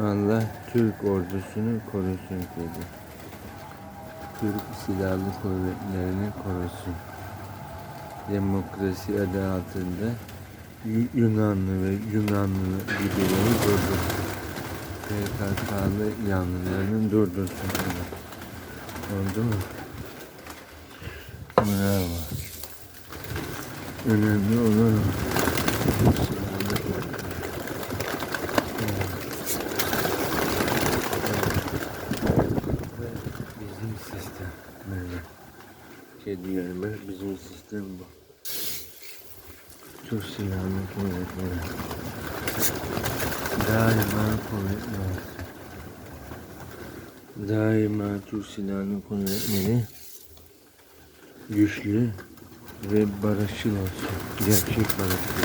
Allah Türk ordusunu korusun dedi. Türk Silahlı Kuvvetleri'ni korusun. Demokrasi adı altında Yu- Yunanlı ve Yunanlı gibileri durdursun. PKK'lı yanlılarını durdursun. dedi. Oldu mu? Bravo. Önemli olan o. Silahlı kuvvetler. Ve bizim sistem böyle. Kedilerime bizim sistem bu. Türk Silahlı Kuvvetleri. Daima kuvvetli olsun. Daima Türk Silahlı Kuvvetleri güçlü ve barışçıl olsun. Gerçek barışçıl.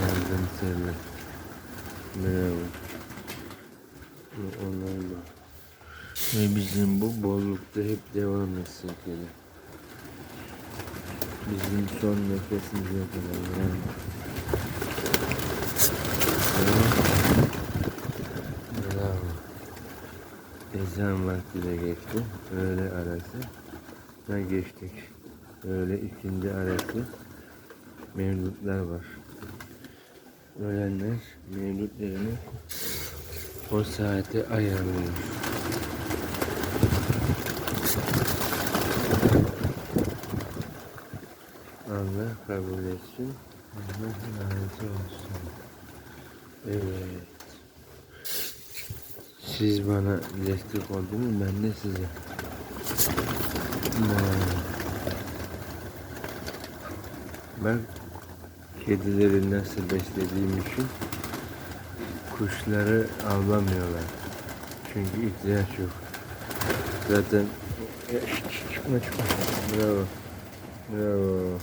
Yardımsever. Bravo. Ve onlarla. Ve bizim bu bollukta hep devam etsin yani. Bizim son nefesimize kadar yani. Bravo. Ezan vakti de geçti. Öğle arası. Ne geçtik. Öğle ikindi arası. Mevlütler var. Ölenler mevlütlerini o saate ayarlıyor. Allah kabul etsin. Allah razı olsun. Evet. Siz bana destek oldunuz, ben de size. Ben kedileri nasıl beslediğim için kuşları avlamıyorlar. Çünkü ihtiyaç yok. Zaten çıkma çıkma. Bravo. Bravo.